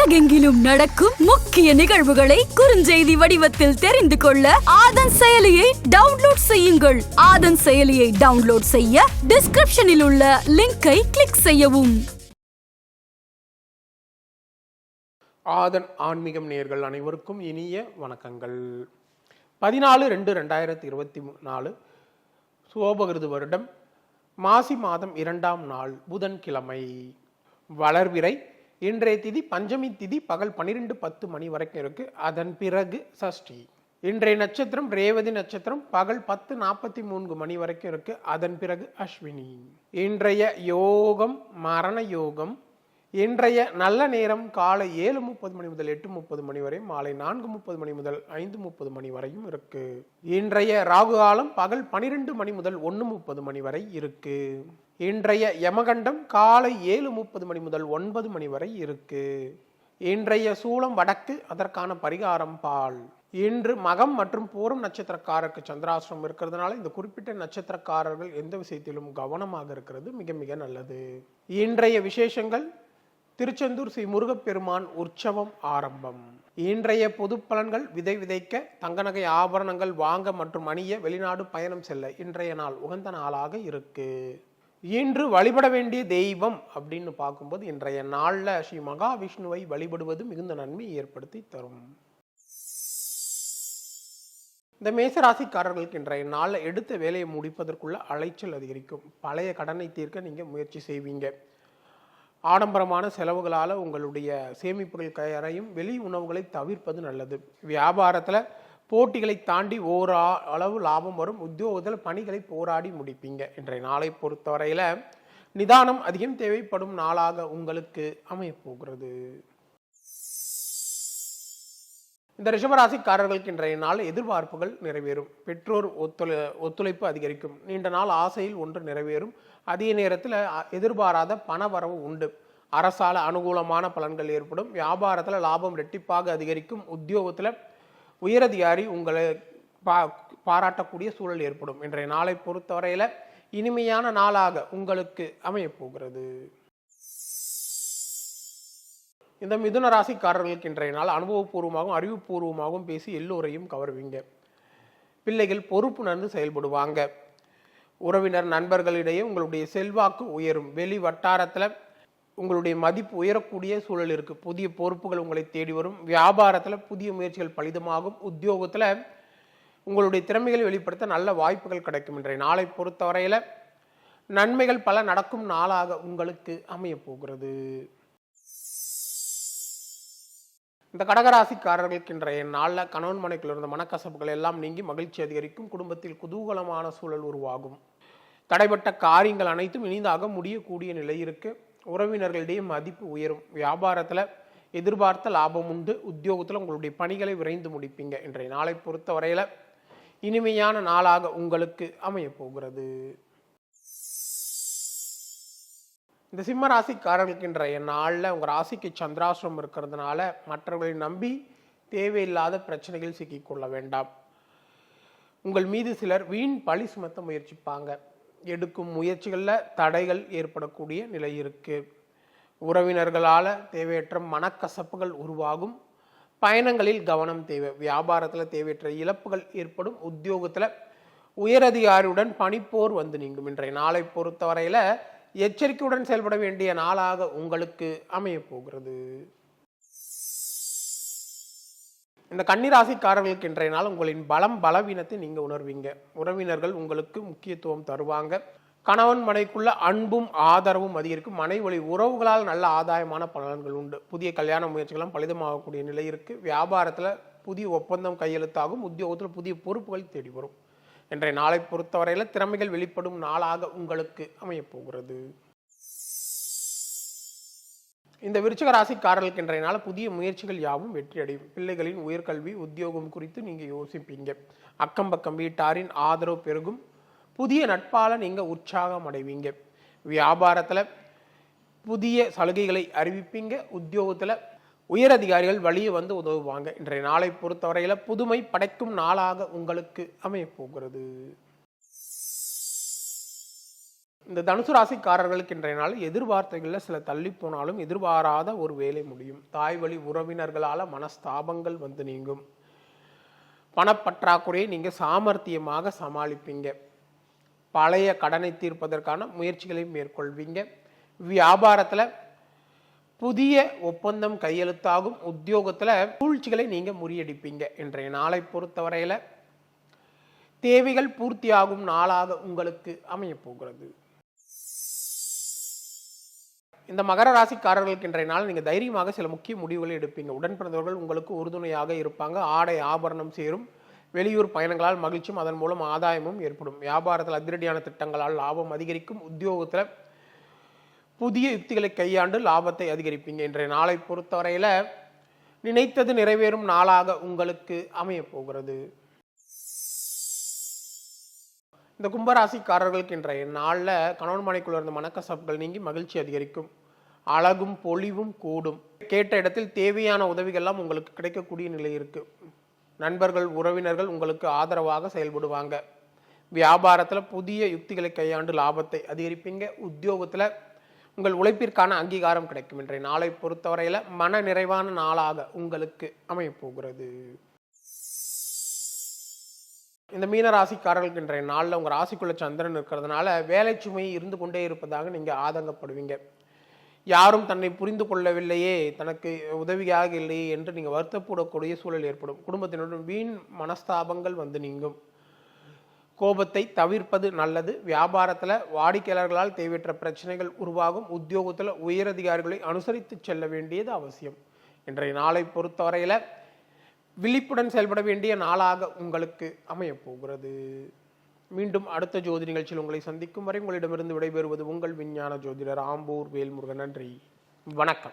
உலகெங்கிலும் நடக்கும் முக்கிய நிகழ்வுகளை குறுஞ்செய்தி வடிவத்தில் தெரிந்து கொள்ள ஆதன் செயலியை டவுன்லோட் செய்யுங்கள். ஆதன் செயலியை டவுன்லோட் செய்ய டிஸ்கிரிப்ஷனில் உள்ள லிங்கை கிளிக் செய்யவும். ஆதன் ஆன்மீகம் நேர்கள் அனைவருக்கும் இனிய வணக்கங்கள். பதினாலு ரெண்டு ரெண்டாயிரத்தி இருபத்தி நாலு சோபகிருது வருடம். மாசி மாதம் இரண்டாம் நாள் புதன்கிழமை. வளர்விரை இன்றைய திதி பஞ்சமி திதி பகல் பன்னிரெண்டு பத்து மணி வரைக்கும் இருக்கு. அதன் பிறகு சஷ்டி. இன்றைய நட்சத்திரம் ரேவதி நட்சத்திரம் பகல் பத்து நாற்பத்தி மூன்று மணி வரைக்கும் இருக்கு. அதன் பிறகு அஸ்வினி. இன்றைய யோகம் மரண யோகம் இன்றைய நல்ல நேரம் காலை ஏழு முப்பது மணி முதல் எட்டு முப்பது மணி வரை மாலை நான்கு முப்பது மணி முதல் ஐந்து முப்பது மணி வரையும் இருக்கு. இன்றைய ராகு காலம் பகல் பனிரெண்டு மணி முதல் ஒன்று முப்பது மணி வரை இருக்கு. இன்றைய யமகண்டம் காலை ஏழு முப்பது மணி முதல் ஒன்பது மணி வரை இருக்கு. இன்றைய சூளம் வடக்கு அதற்கான பரிகாரம் பால். இன்று மகம் மற்றும் பூரம் நட்சத்திரக்காரருக்கு சந்திராசிரம் இருக்கிறதுனால இந்த குறிப்பிட்ட நட்சத்திரக்காரர்கள் எந்த விஷயத்திலும் கவனமாக இருக்கிறது மிக மிக நல்லது. இன்றைய விசேஷங்கள் திருச்செந்தூர் ஸ்ரீ முருகப்பெருமான் உற்சவம் ஆரம்பம். இன்றைய பொது பலன்கள் விதை விதைக்க தங்க நகை ஆபரணங்கள் வாங்க மற்றும் அணிய வெளிநாடு பயணம் செல்ல இன்றைய நாள் உகந்த நாளாக இருக்கு. இன்று வழிபட வேண்டிய தெய்வம் அப்படின்னு பார்க்கும்போது இன்றைய நாளில் ஸ்ரீ மகாவிஷ்ணுவை வழிபடுவது மிகுந்த நன்மை ஏற்படுத்தி தரும். இந்த மேசராசிக்காரர்களுக்கு இன்றைய நாளில் எடுத்த வேலையை முடிப்பதற்குள்ள அலைச்சல் அதிகரிக்கும். பழைய கடனை தீர்க்க நீங்கள் முயற்சி செய்வீங்க. ஆடம்பரமான செலவுகளால் உங்களுடைய சேமிப்புகள் கரையும் வெளி உணவுகளை தவிர்ப்பது நல்லது. வியாபாரத்தில் போட்டிகளை தாண்டி ஓர் அளவு லாபம் வரும். உத்தியோகத்தில் பணிகளை போராடி முடிப்பீங்க. இன்றைய நாளை பொறுத்தவரையில் நிதானம் அதிகம் தேவைப்படும் நாளாக உங்களுக்கு அமையப்போகிறது. இந்த ரிஷபராசிக்காரர்களுக்கு இன்றைய நாள் எதிர்பார்ப்புகள் நிறைவேறும். பெற்றோர் ஒத்துழை ஒத்துழைப்பு அதிகரிக்கும். நீண்ட நாள் ஆசையில் ஒன்று நிறைவேறும். அதே நேரத்தில் எதிர்பாராத பண வரவு உண்டு. அரசால அனுகூலமான பலன்கள் ஏற்படும். வியாபாரத்தில் லாபம் ரெட்டிப்பாக அதிகரிக்கும். உத்தியோகத்தில் உயரதிகாரி உங்களை பா பாராட்டக்கூடிய சூழல் ஏற்படும். இன்றைய நாளை பொறுத்தவரையில் இனிமையான நாளாக உங்களுக்கு அமையப்போகிறது. இந்த மிதுன ராசிக்காரர்களுக்கு இன்றைய நாள் அனுபவபூர்வமாகவும் அறிவுபூர்வமாகவும் பேசி எல்லோரையும் கவர்வீங்க. பிள்ளைகள் பொறுப்புணர்ந்து செயல்படுவாங்க. உறவினர் நண்பர்களிடையே உங்களுடைய செல்வாக்கு உயரும். வெளி வட்டாரத்தில் உங்களுடைய மதிப்பு உயரக்கூடிய சூழல் இருக்குது புதிய பொறுப்புகள் உங்களை தேடி வரும். வியாபாரத்தில் புதிய முயற்சிகள் பலிதமாகும். உத்தியோகத்தில் உங்களுடைய திறமைகளை வெளிப்படுத்த நல்ல வாய்ப்புகள் கிடைக்கும் இன்றைய நாளை பொறுத்தவரையில் நன்மைகள் பல நடக்கும் நாளாக உங்களுக்கு அமையப் போகிறது. இந்த கடகராசிக்காரர்களுக்கு இன்றைய நாளில் கணவன் மனைக்குள் இருந்த மனக்கசப்புகள் எல்லாம் நீங்கி மகிழ்ச்சி அதிகரிக்கும். குடும்பத்தில் குதூகலமான சூழல் உருவாகும். தடைப்பட்ட காரியங்கள் அனைத்தும் இனிதாக முடியக்கூடிய நிலை இருக்கு. உறவினர்களிடையே மதிப்பு உயரும். வியாபாரத்தில் எதிர்பார்த்த லாபம் உண்டு. உத்தியோகத்தில் உங்களுடைய பணிகளை விரைந்து முடிப்பீங்க. இன்றைய நாளை பொறுத்தவரையில் இனிமையான நாளாக உங்களுக்கு அமையப் இந்த சிம்ம ராசிக்காரர்களுக்கு இன்றைய நாளில் உங்கள் ராசிக்கு சந்திராசிரம் இருக்கிறதுனால மற்றவர்களை நம்பி தேவையில்லாத பிரச்சனைகள் சிக்கிக்கொள்ள வேண்டாம். உங்கள் மீது சிலர் வீண் பழி சுமத்த முயற்சிப்பாங்க. எடுக்கும் முயற்சிகளில் தடைகள் ஏற்படக்கூடிய நிலை இருக்குது உறவினர்களால் தேவையற்ற மனக்கசப்புகள் உருவாகும். பயணங்களில் கவனம் தேவை. வியாபாரத்தில் தேவையற்ற இழப்புகள் ஏற்படும். உத்தியோகத்தில் உயரதிகாரியுடன் பணிப்போர் வந்து நீங்கும். இன்றைய நாளை பொறுத்தவரையில் எச்சரிக்கையுடன் செயல்பட வேண்டிய நாளாக உங்களுக்கு அமையப்போகிறது இந்த கன்னிராசிக்காரர்களுக்கு இன்றைய நாள் உங்களின் பலம் பலவீனத்தை நீங்கள் உணர்வீங்க. உறவினர்கள் உங்களுக்கு முக்கியத்துவம் தருவாங்க. கணவன் மனைக்குள்ள அன்பும் ஆதரவும் அதிகரிக்கும். மனை வழி உறவுகளால் நல்ல ஆதாயமான பலன்கள் உண்டு. புதிய கல்யாண முயற்சிகளும் பலிதமாகக்கூடிய நிலை இருக்குது வியாபாரத்தில் புதிய ஒப்பந்தம் கையெழுத்தாகும். உத்தியோகத்தில் புதிய பொறுப்புகள் தேடி வரும். இன்றைய நாளை பொறுத்தவரையில் திறமைகள் வெளிப்படும் நாளாக உங்களுக்கு அமையப்போகிறது. இந்த விருச்சிக ராசிக்காரர்களுக்கு இன்றைய நாள் புதிய முயற்சிகள் யாவும் வெற்றியடையும். பிள்ளைகளின் உயர்கல்வி உத்தியோகம் குறித்து நீங்கள் யோசிப்பீங்க. அக்கம் பக்கம் வீட்டாரின் ஆதரவு பெருகும். புதிய நட்பால் நீங்கள் உற்சாகம் அடைவீங்க. வியாபாரத்தில் புதிய சலுகைகளை அறிவிப்பீங்க. உத்தியோகத்தில் உயர் அதிகாரிகள் வழியே வந்து உதவுவாங்க. இன்றைய நாளை பொறுத்தவரையில் புதுமை படைக்கும் நாளாக உங்களுக்கு அமையப்போகிறது. இந்த தனுசு ராசிக்காரர்களுக்கு இன்றைய நாள் எதிர்பார்த்தைகளில் சில தள்ளி போனாலும் எதிர்பாராத ஒரு வேலை முடியும். தாய் வழி உறவினர்களால் மனஸ்தாபங்கள் வந்து நீங்கும். பணப்பற்றாக்குறையை நீங்கள் சாமர்த்தியமாக சமாளிப்பீங்க. பழைய கடனை தீர்ப்பதற்கான முயற்சிகளை மேற்கொள்வீங்க. வியாபாரத்தில் புதிய ஒப்பந்தம் கையெழுத்தாகும் உத்தியோகத்தில் சூழ்ச்சிகளை நீங்கள் முறியடிப்பீங்க. இன்றைய நாளை பொறுத்தவரையில் தேவைகள் பூர்த்தியாகும் நாளாக உங்களுக்கு அமையப்போகிறது. இந்த மகர ராசிக்காரர்களுக்கு இன்றைய நாள் நீங்கள் தைரியமாக சில முக்கிய முடிவுகளை எடுப்பீங்க. உடன் பிறந்தவர்கள் உங்களுக்கு உறுதுணையாக இருப்பாங்க. ஆடை ஆபரணம் சேரும். வெளியூர் பயணங்களால் மகிழ்ச்சியும் அதன் மூலம் ஆதாயமும் ஏற்படும். வியாபாரத்தில் அதிரடியான திட்டங்களால் லாபம் அதிகரிக்கும். உத்தியோகத்தில் புதிய யுக்திகளை கையாண்டு லாபத்தை அதிகரிப்பீங்க. இன்றைய நாளை பொறுத்தவரையில் நினைத்தது நிறைவேறும் நாளாக உங்களுக்கு அமையப் போகிறது. இந்த கும்பராசிக்காரர்களுக்கு இன்றைய நாளில் கணவன் மனைக்குள்ள இருந்த மனக்கசப்புகள் நீங்கி மகிழ்ச்சி அதிகரிக்கும். அழகும் பொலிவும் கூடும். கேட்ட இடத்தில் தேவையான உதவிகள்லாம் உங்களுக்கு கிடைக்கக்கூடிய நிலை இருக்கு. நண்பர்கள் உறவினர்கள் உங்களுக்கு ஆதரவாக செயல்படுவாங்க. வியாபாரத்தில் புதிய யுக்திகளை கையாண்டு லாபத்தை அதிகரிப்பீங்க. உத்தியோகத்தில் உங்கள் உழைப்பிற்கான அங்கீகாரம் கிடைக்கும் இன்றைய நாளை பொறுத்தவரையில் மன நிறைவான நாளாக உங்களுக்கு அமையப்போகிறது இந்த மீன ராசிக்காரர்களுக்கு இன்றைய நாளில் உங்கள் ராசிக்குள்ள சந்திரன் இருக்கிறதுனால வேலை சுமை இருந்து கொண்டே இருப்பதாக நீங்கள் ஆதங்கப்படுவீங்க. யாரும் தன்னை புரிந்து கொள்ளவில்லையே தனக்கு உதவியாக இல்லையே என்று நீங்கள் வருத்தப்படக்கூடிய சூழல் ஏற்படும். குடும்பத்தினருடன் வீண் மனஸ்தாபங்கள் வந்து நீங்கும். கோபத்தை தவிர்ப்பது நல்லது. வியாபாரத்தில் வாடிக்கையாளர்களால் தேவையற்ற பிரச்சனைகள் உருவாகும். உத்தியோகத்தில் உயரதிகாரிகளை அனுசரித்து செல்ல வேண்டியது அவசியம். இன்றைய நாளை பொறுத்தவரையில் விழிப்புடன் செயல்பட வேண்டிய நாளாக உங்களுக்கு அமையப்போகிறது. மீண்டும் அடுத்த ஜோதி நிகழ்ச்சியில் உங்களை சந்திக்கும் வரை உங்களிடமிருந்து விடைபெறுவது உங்கள் விஞ்ஞான ஜோதிடர் ஆம்பூர் வேல்முருகன். நன்றி. வணக்கம்.